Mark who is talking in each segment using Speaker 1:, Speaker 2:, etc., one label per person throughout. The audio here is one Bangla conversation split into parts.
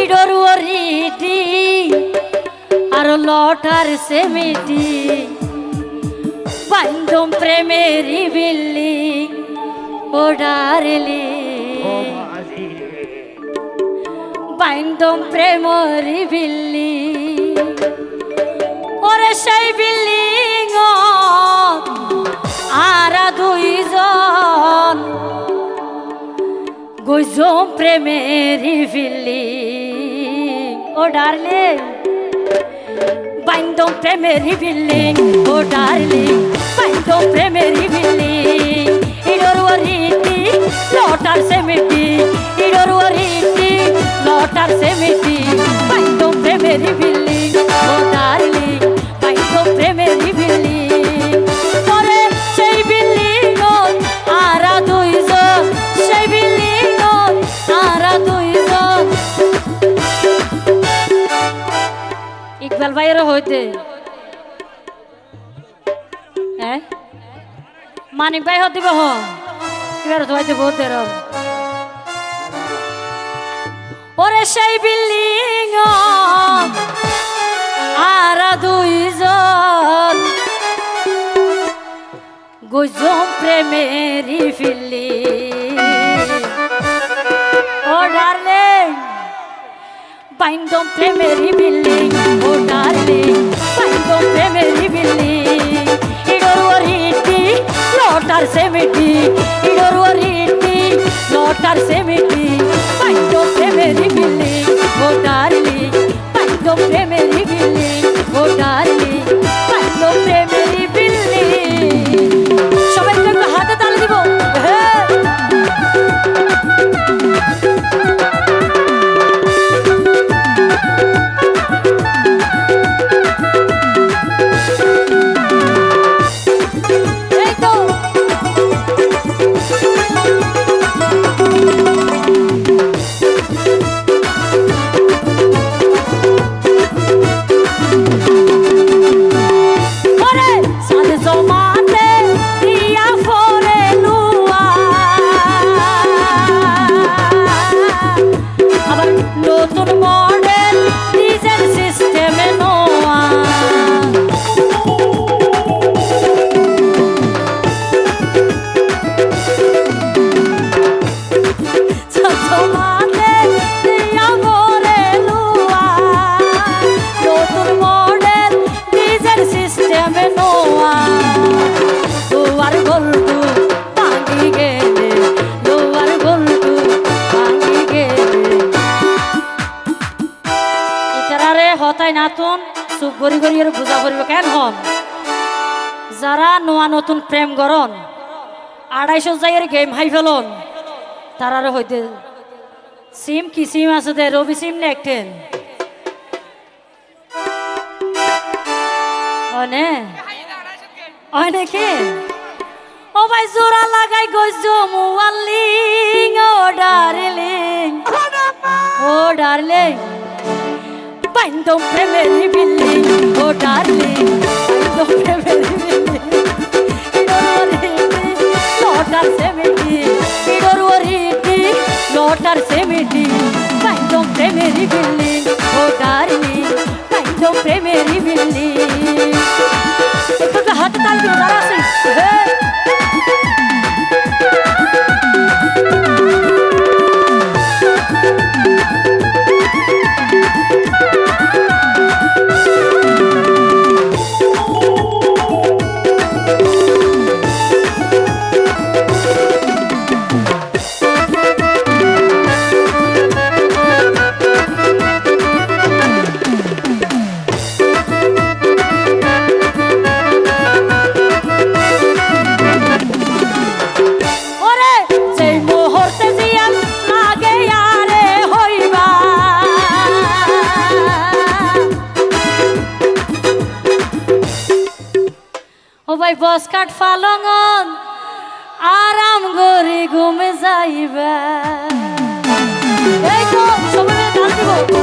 Speaker 1: ইডরুয়ারিটি আর লটার সেমিটি। বাইন্দম প্রেমেরি বিল্ডিং ও ডারলি বাইন্দম প্রেমরি বিল্ডিং ওরে সেই বিল্ডিং আর দুইজন। গুজম প্রেমেরি বিল্ডিং ও ডার্লিং, বাইন্দম প্রেমেরি বিল্ডিং, ও ডার্লিং, বাইন্দম প্রেমেরি বিল্ডিং। ইডোর ওরিটি লটার সেমিটি ইডোর ওরিটি লটার সেমিটি বাইন্দম প্রেমেরি বিল্ডিং, ও ডার্লিং। ইকবাল হইতে। হ্যাঁ মানিক ভাই হতে দিব এবার হইতে বহুত ওরে সেই বিল্ডিং আর দুইজন। গুজম প্রেমেরি ফিল্লি ও ডার্লিং বাইন্দম প্রেমেরি বিল্ডিং ও ডার্লিং বাইন্দম প্রেমেরি বিল্ডিং নতুন মডেল ডিজেল সিস্টেমে নোয়া। হতাই নাতুন চুপ গড়ি গড়ি আর বুঝা পড়িব কেন হন যারা নোয়া নতুন প্রেম গরন আড়াইশো জায়গার গেম হাই ফেলন তারারে হইতে সিম কি সিম আছে দে রবি সিম নে একটেন। অনে অনেকে ও ভাই জোড়া লাগাই গইছ মুয়াল্লিং ও ডার্লিং। ও ডার্লিং। বাইন্দম প্রেমেরি বিল্লিং ও ডার্লিং বাইন্দম প্রেমেরি বিল্লিং লটার সেমিটি ইডোর ওরিটি লটার সেমিটি বাইন্দম প্রেমেরি বিল্লিং ও ডার্লিং বাইন্দম প্রেমেরি বিল্লিং একটু হাতে তাল দিব দাঁড়া আছি হ্যাঁ ওরে ভাই বস কাট ফালঙন আরাম গরি ঘুমে যাইবা। এই তো সবাই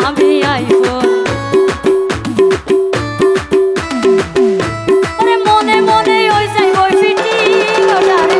Speaker 1: আমি আইব মনে মনে ওই যাই ওই ফিটি ওটারে